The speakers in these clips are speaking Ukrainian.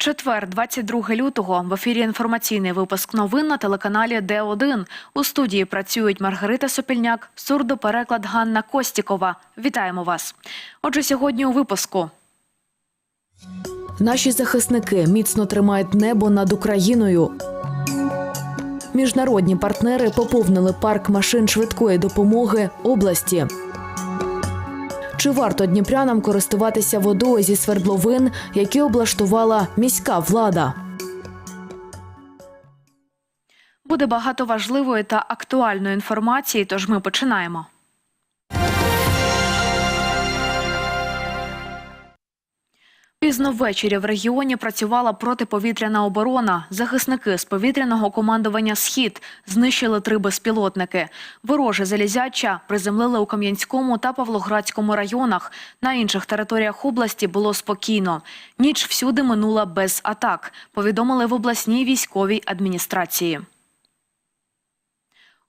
Четвер, 22 лютого. В ефірі інформаційний випуск новин на телеканалі Д1. У студії працюють Маргарита Сопільняк, сурдопереклад Ганна Костікова. Вітаємо вас. Отже, сьогодні у випуску. Наші захисники міцно тримають небо над Україною. Міжнародні партнери поповнили парк машин швидкої допомоги області. Чи варто дніпрянам користуватися водою зі свердловин, які облаштувала міська влада? Буде багато важливої та актуальної інформації, тож ми починаємо. Пізно ввечері в регіоні працювала протиповітряна оборона. Захисники з повітряного командування Схід знищили три безпілотники. Вороже залізяча приземлили у Кам'янському та Павлоградському районах. На інших територіях області було спокійно. Ніч всюди минула без атак. Повідомили в обласній військовій адміністрації.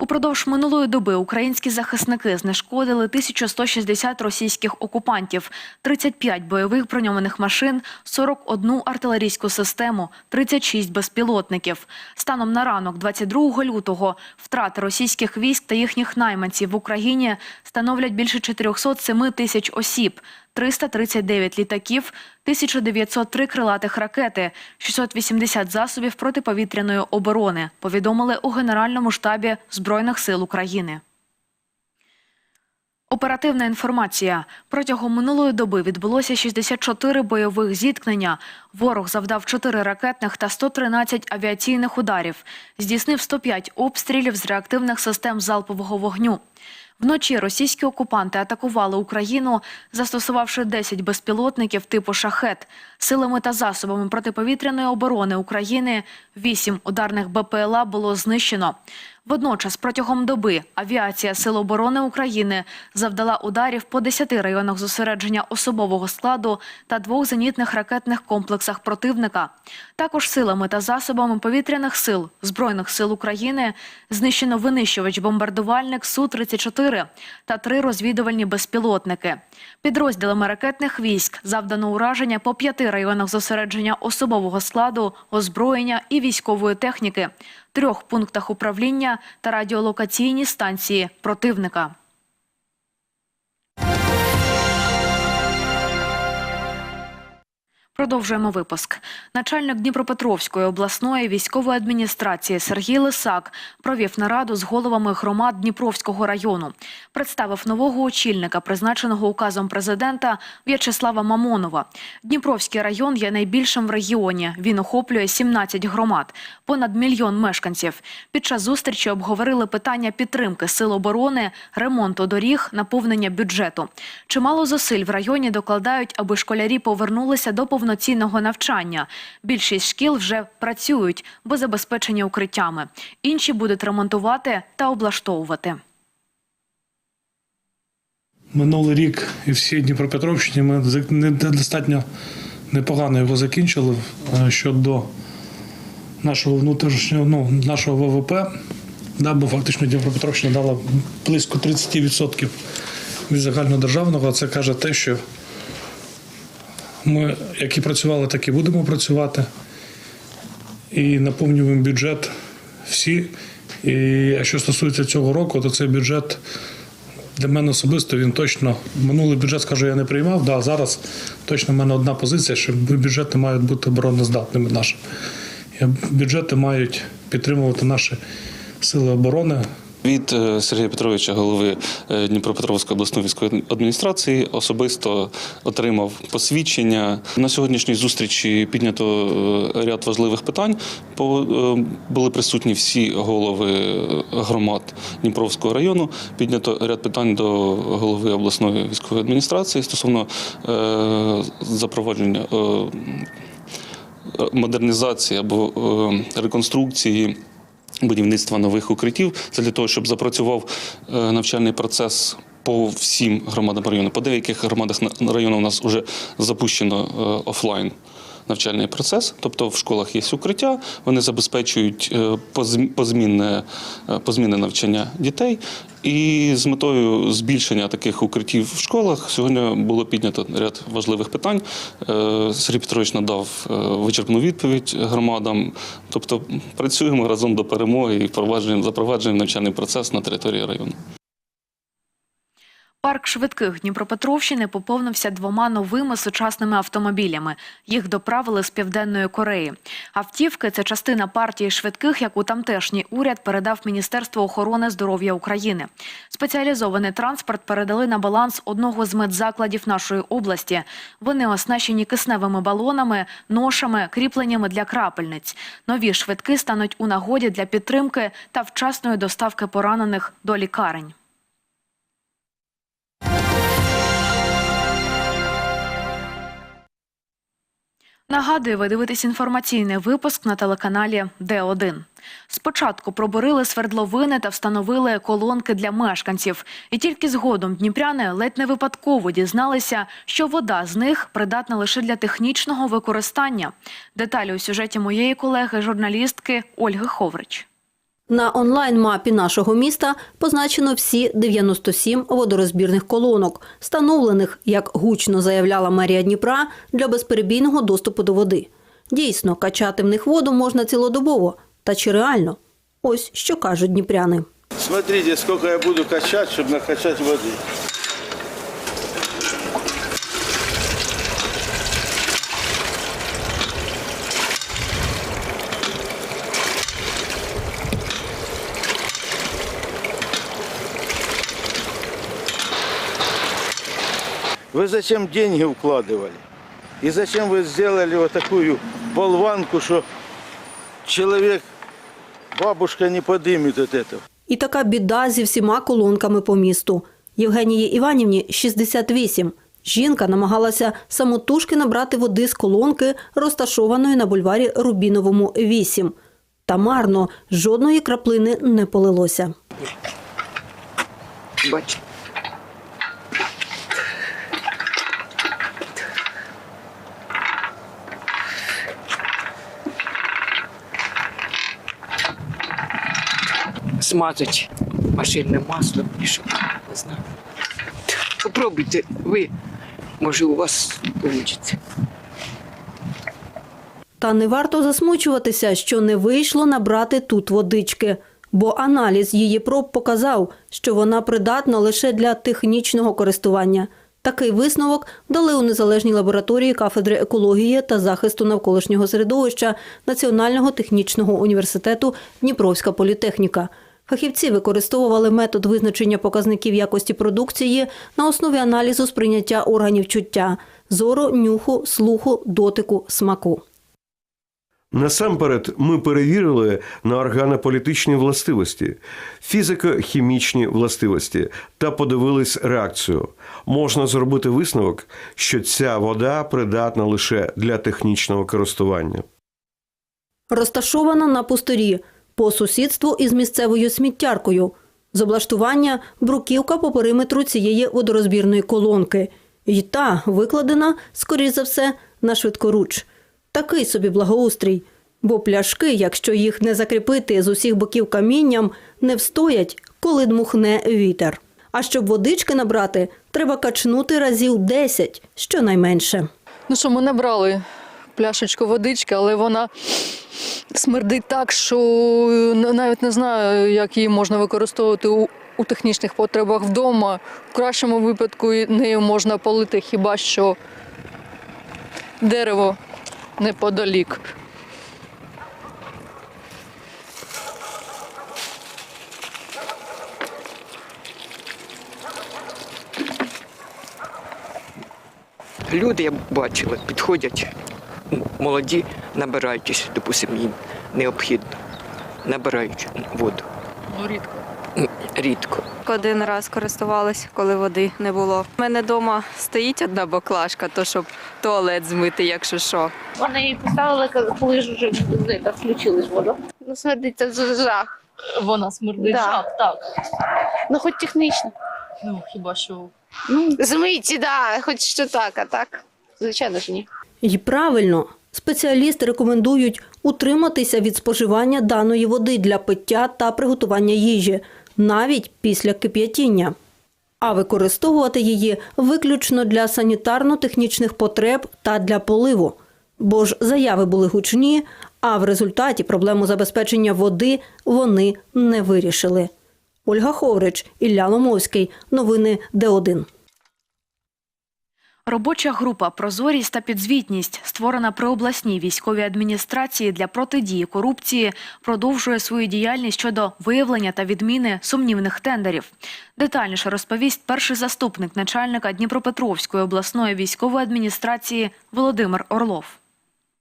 Упродовж минулої доби українські захисники знешкодили 1160 російських окупантів, 35 бойових броньованих машин, 41 артилерійську систему, 36 безпілотників. Станом на ранок, 22 лютого, втрати російських військ та їхніх найманців в Україні становлять більше 407 тисяч осіб. 339 літаків, 1903 крилатих ракети, 680 засобів протиповітряної оборони, повідомили у Генеральному штабі Збройних сил України. Оперативна інформація. Протягом минулої доби відбулося 64 бойових зіткнення. Ворог завдав 4 ракетних та 113 авіаційних ударів. Здійснив 105 обстрілів з реактивних систем залпового вогню. Вночі російські окупанти атакували Україну, застосувавши 10 безпілотників типу «Шахет». Силами та засобами протиповітряної оборони України 8 ударних БПЛА було знищено. Водночас протягом доби авіація Сил оборони України завдала ударів по 10 районах зосередження особового складу та двох зенітних ракетних комплексах противника. Також силами та засобами повітряних сил Збройних сил України знищено винищувач-бомбардувальник Су-34 та три розвідувальні безпілотники. Підрозділами ракетних військ завдано ураження по п'яти районах зосередження особового складу, озброєння і військової техніки, трьох пунктах управління та радіолокаційній станції противника. Продовжуємо випуск. Начальник Дніпропетровської обласної військової адміністрації Сергій Лисак провів нараду з головами громад Дніпровського району. Представив нового очільника, призначеного указом президента В'ячеслава Мамонова. Дніпровський район є найбільшим в регіоні. Він охоплює 17 громад, понад мільйон мешканців. Під час зустрічі обговорили питання підтримки сил оборони, ремонту доріг, наповнення бюджету. Чимало зусиль в районі докладають, аби школярі повернулися до повноцінного навчання. Більшість шкіл вже працюють, бо забезпечені укриттями. Інші будуть ремонтувати та облаштовувати. Минулий рік і всі Дніпропетровщині ми за- не- достатньо непогано його закінчили е, щодо нашого внутрішнього ну, нашого ВВП. Да, бо фактично Дніпропетровщина дала близько 30% від загальнодержавного. Це каже те, що ми як і працювали, так і будемо працювати. І наповнюємо бюджет всі. І а що стосується цього року, то цей бюджет для мене особисто він точно минулий бюджет, скажу, я не приймав. Да, зараз точно в мене одна позиція, що бюджети мають бути обороноздатними нашими. Бюджети мають підтримувати наші сили оборони. Від е, Сергія Петровича, голови е, Дніпропетровської обласної військової адміністрації, особисто отримав посвідчення. На сьогоднішній зустрічі піднято е, ряд важливих питань. Були присутні всі голови громад Дніпровського району. Піднято ряд питань до голови обласної військової адміністрації стосовно запровадження модернізації або реконструкції будівництва нових укриттів. Це для того, щоб запрацював е, навчальний процес. По всім громадам району, по деяких громадах району у нас вже запущено е, офлайн навчальний процес. Тобто в школах є укриття, вони забезпечують е, позмінне, е, позмінне навчання дітей. І з метою збільшення таких укриттів в школах сьогодні було піднято ряд важливих питань. Е, Сергій Петрович надав вичерпну відповідь громадам. Тобто працюємо разом до перемоги і запроваджуємо навчальний процес на території району. Парк швидких Дніпропетровщини поповнився двома новими сучасними автомобілями. Їх доправили з Південної Кореї. Автівки це частина партії швидких, яку тамтешній уряд передав Міністерству охорони здоров'я України. Спеціалізований транспорт передали на баланс одного з медзакладів нашої області. Вони оснащені кисневими балонами, ношами, кріпленнями для крапельниць. Нові швидки стануть у нагоді для підтримки та вчасної доставки поранених до лікарень. Нагадую, ви дивитесь інформаційний випуск на телеканалі Д1. Спочатку пробурили свердловини та встановили колонки для мешканців. І тільки згодом дніпряни ледь не випадково дізналися, що вода з них придатна лише для технічного використання. Деталі у сюжеті моєї колеги, журналістки Ольги Ховрич. На онлайн-мапі нашого міста позначено всі 97 водорозбірних колонок, встановлених, як гучно заявляла мерія Дніпра, для безперебійного доступу до води. Дійсно, качати в них воду можна цілодобово. Та чи реально? Ось що кажуть дніпряни. Смотрите, сколько я буду качати, щоб накачати воды. Вы зачем деньги укладывали? И зачем вы сделали вот такую болванку, что человек, бабушка не подымет от этого? І така біда зі всіма колонками по місту. Євгенії Іванівні 68. Жінка намагалася самотужки набрати води з колонки, розташованої на бульварі Рубіновому 8. Та марно жодної краплини не полилося. Бачите. Смазать машинне масло і що, не знаю. Попробуйте ви, може у вас вийде. Та не варто засмучуватися, що не вийшло набрати тут водички, бо аналіз її проб показав, що вона придатна лише для технічного користування. Такий висновок дали у незалежній лабораторії кафедри екології та захисту навколишнього середовища Національного технічного університету Дніпровська політехніка. Фахівці використовували метод визначення показників якості продукції на основі аналізу сприйняття органів чуття – зору, нюху, слуху, дотику, смаку. Насамперед, ми перевірили на органополітичні властивості, фізико-хімічні властивості та подивились реакцію. Можна зробити висновок, що ця вода придатна лише для технічного користування. Розташована на пустирі по сусідству із місцевою сміттяркою. З облаштування бруківка по периметру цієї водорозбірної колонки. І та викладена, скоріш за все, на швидкоруч. Такий собі благоустрій. Бо пляшки, якщо їх не закріпити з усіх боків камінням, не встоять, коли дмухне вітер. А щоб водички набрати, треба качнути разів 10, щонайменше. Ну що, ми набрали пляшечку водички, але вона смердить так, що навіть не знаю, як її можна використовувати у, у технічних потребах вдома. В кращому випадку нею можна полити хіба що дерево неподалік. Люди, я бачила, підходять, молоді, набирають, допустимо, їм необхідно. Набирають воду. Ну, рідко. Рідко. Один раз користувалась, коли води не було. У мене вдома стоїть одна баклажка, то щоб туалет змити, якщо що. Вони її поставили, коли ж вже так, включили ж воду. Ну, смердить це з- жах. Вона смердить Да. жах, так. Ну, хоч технічно. Ну, хіба що. Ну, змиті, да, хоч що так, а так. Звичайно ж ні. І правильно, Спеціалісти рекомендують утриматися від споживання даної води для пиття та приготування їжі, навіть після кип'ятіння, а використовувати її виключно для санітарно-технічних потреб та для поливу. Бо ж заяви були гучні, а в результаті проблему забезпечення води вони не вирішили. Ольга Ховрич, Ілля Ломовський. Новини Д1. Робоча група Прозорість та підзвітність, створена при обласній військовій адміністрації для протидії корупції, продовжує свою діяльність щодо виявлення та відміни сумнівних тендерів. Детальніше розповість перший заступник начальника Дніпропетровської обласної військової адміністрації Володимир Орлов.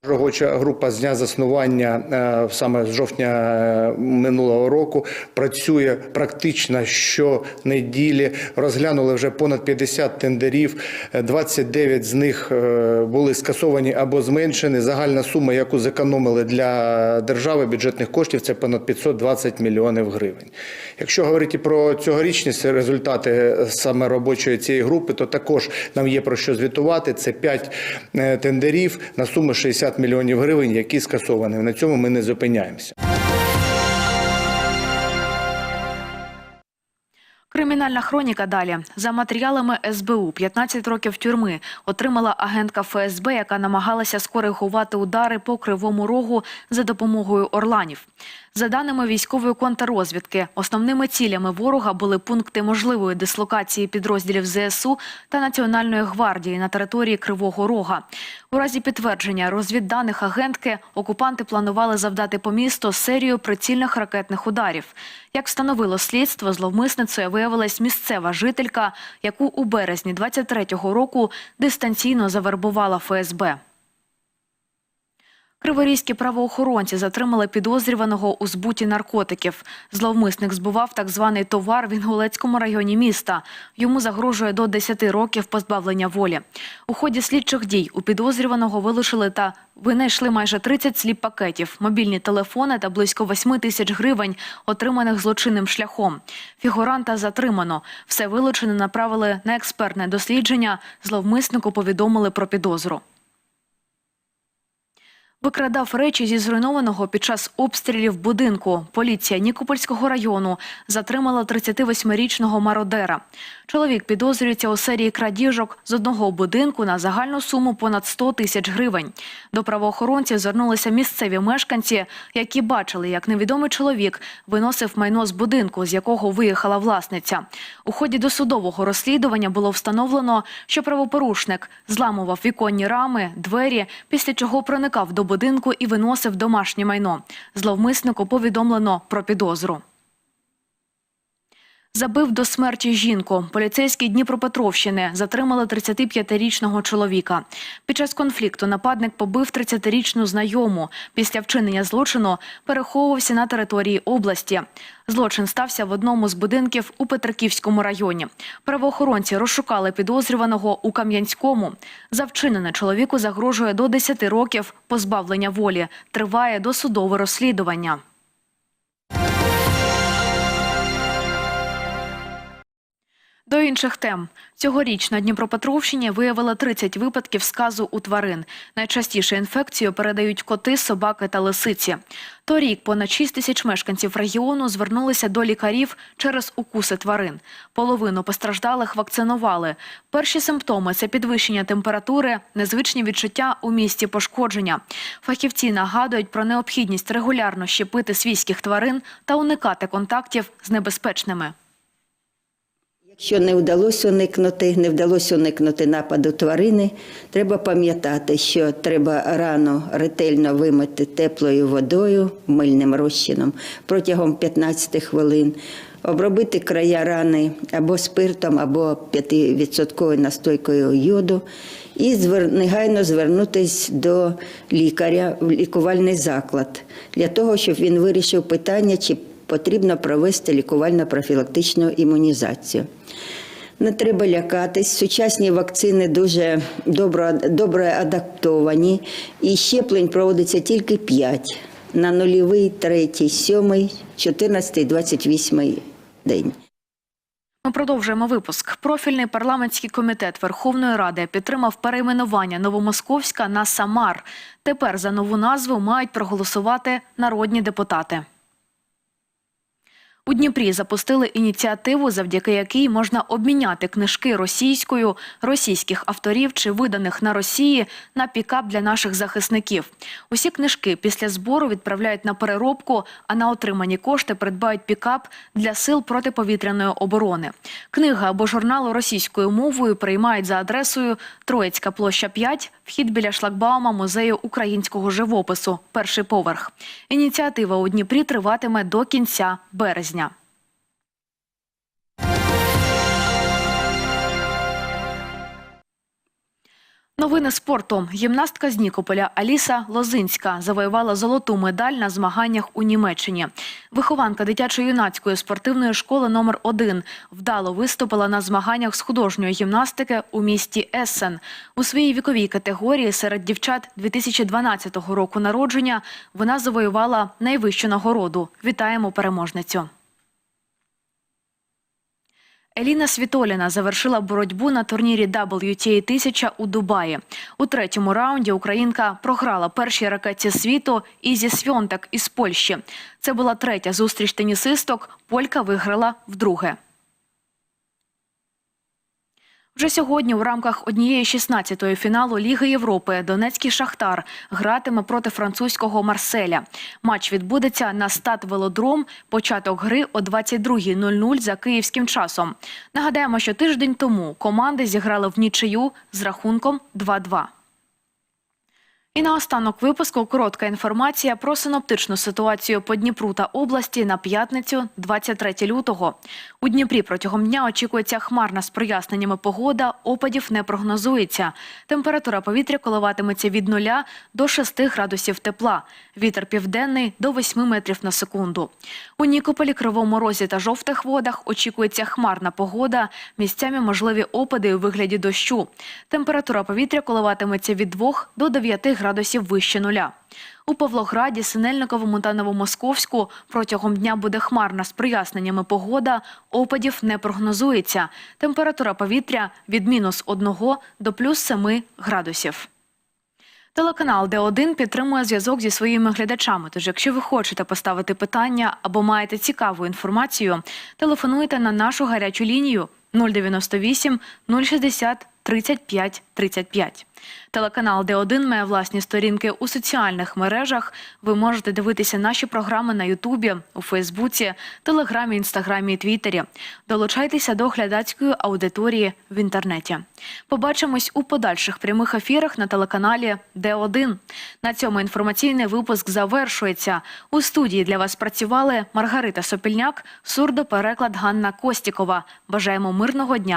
Робоча група з дня заснування е, саме з жовтня е, минулого року працює практично щонеділі. Розглянули вже понад 50 тендерів. Е, 29 з них е, були скасовані або зменшені. Загальна сума, яку зекономили для держави бюджетних коштів, це понад 520 мільйонів гривень. Якщо говорити про цьогорічні результати е, саме робочої цієї групи, то також нам є про що звітувати. Це 5 тендерів на суму 60 мільйонів гривень, які скасовані. На цьому ми не зупиняємося. Кримінальна хроніка далі. За матеріалами СБУ 15 років тюрми отримала агентка ФСБ, яка намагалася скоригувати удари по кривому рогу за допомогою орланів. За даними військової контррозвідки, основними цілями ворога були пункти можливої дислокації підрозділів ЗСУ та Національної гвардії на території Кривого Рога. У разі підтвердження розвідданих агентки окупанти планували завдати по місту серію прицільних ракетних ударів. Як встановило слідство, зловмисницею виявилась місцева жителька, яку у березні 23-го року дистанційно завербувала ФСБ. Криворізькі правоохоронці затримали підозрюваного у збуті наркотиків. Зловмисник збував так званий товар в Інгулецькому районі міста. Йому загрожує до 10 років позбавлення волі. У ході слідчих дій у підозрюваного вилучили та винайшли майже 30 сліп пакетів, мобільні телефони та близько 8 тисяч гривень, отриманих злочинним шляхом. Фігуранта затримано. Все вилучене направили на експертне дослідження. Зловмиснику повідомили про підозру. Викрадав речі зі зруйнованого під час обстрілів будинку. Поліція Нікопольського району затримала 38-річного мародера. Чоловік підозрюється у серії крадіжок з одного будинку на загальну суму понад 100 тисяч гривень. До правоохоронців звернулися місцеві мешканці, які бачили, як невідомий чоловік виносив майно з будинку, з якого виїхала власниця. У ході досудового розслідування було встановлено, що правопорушник зламував віконні рами, двері, після чого проникав до будинку і виносив домашнє майно. Зловмиснику повідомлено про підозру. Забив до смерті жінку. Поліцейські Дніпропетровщини затримали 35-річного чоловіка. Під час конфлікту нападник побив 30-річну знайому. Після вчинення злочину переховувався на території області. Злочин стався в одному з будинків у Петриківському районі. Правоохоронці розшукали підозрюваного у Кам'янському. За вчинене чоловіку загрожує до 10 років позбавлення волі. Триває досудове розслідування. До інших тем. Цьогоріч на Дніпропетровщині виявили 30 випадків сказу у тварин. Найчастіше інфекцію передають коти, собаки та лисиці. Торік понад 6 тисяч мешканців регіону звернулися до лікарів через укуси тварин. Половину постраждалих вакцинували. Перші симптоми це підвищення температури, незвичні відчуття у місті пошкодження. Фахівці нагадують про необхідність регулярно щепити свійських тварин та уникати контактів з небезпечними. Якщо не вдалося уникнути, не вдалося уникнути нападу тварини, треба пам'ятати, що треба рано ретельно вимити теплою водою, мильним розчином протягом 15 хвилин, обробити края рани або спиртом, або 5% настойкою йоду, і негайно звернутися до лікаря в лікувальний заклад для того, щоб він вирішив питання, чи потрібно провести лікувально-профілактичну імунізацію. Не треба лякатись. Сучасні вакцини дуже добре, добре адаптовані, і щеплень проводиться тільки 5 на нульовий, третій, сьомий, 14, 28 день. Ми продовжуємо випуск. Профільний парламентський комітет Верховної Ради підтримав перейменування Новомосковська на Самар. Тепер за нову назву мають проголосувати народні депутати. У Дніпрі запустили ініціативу, завдяки якій можна обміняти книжки російською російських авторів чи виданих на Росії на пікап для наших захисників. Усі книжки після збору відправляють на переробку, а на отримані кошти придбають пікап для сил протиповітряної оборони. Книга або журнал російською мовою приймають за адресою Троїцька площа 5, вхід біля шлагбаума музею українського живопису, перший поверх. Ініціатива у Дніпрі триватиме до кінця березня. Новини спорту. Гімнастка з Нікополя Аліса Лозинська завоювала золоту медаль на змаганнях у Німеччині. Вихованка дитячо-юнацької спортивної школи номер 1 вдало виступила на змаганнях з художньої гімнастики у місті Ессен. У своїй віковій категорії серед дівчат 2012 року народження вона завоювала найвищу нагороду. Вітаємо переможницю. Еліна Світоліна завершила боротьбу на турнірі WTA 1000 у Дубаї. У третьому раунді українка програла першій ракетці світу Ізі Свьонтак із Польщі. Це була третя зустріч тенісисток. Полька виграла вдруге. Вже сьогодні у рамках однієї 16-ї фіналу Ліги Європи Донецький Шахтар гратиме проти французького Марселя. Матч відбудеться на стад Велодром. Початок гри о 22.00 за київським часом. Нагадаємо, що тиждень тому команди зіграли в нічию з рахунком 2-2. І наостанок випуску коротка інформація про синоптичну ситуацію по Дніпру та області на п'ятницю, 23 лютого. У Дніпрі протягом дня очікується хмарна з проясненнями погода, опадів не прогнозується. Температура повітря коливатиметься від 0 до 6 градусів тепла. Вітер південний до 8 метрів на секунду. У Нікополі, Кривому Розі та жовтих водах очікується хмарна погода. Місцями можливі опади у вигляді дощу. Температура повітря коливатиметься від 2 до 9 градусів вище нуля. У Павлограді, Синельниковому та Новомосковську протягом дня буде хмарна з проясненнями погода, опадів не прогнозується. Температура повітря від мінус 1 до плюс 7 градусів. Телеканал Д1 підтримує зв'язок зі своїми глядачами. Тож, якщо ви хочете поставити питання або маєте цікаву інформацію, телефонуйте на нашу гарячу лінію 098 060 35 35. Телеканал Д1 має власні сторінки у соціальних мережах. Ви можете дивитися наші програми на Ютубі, у Фейсбуці, Телеграмі, Інстаграмі і Твіттері. Долучайтеся до глядацької аудиторії в інтернеті. Побачимось у подальших прямих ефірах на телеканалі Д1. На цьому інформаційний випуск завершується. У студії для вас працювали Маргарита Сопільняк, сурдопереклад Ганна Костікова. Бажаємо мирного дня.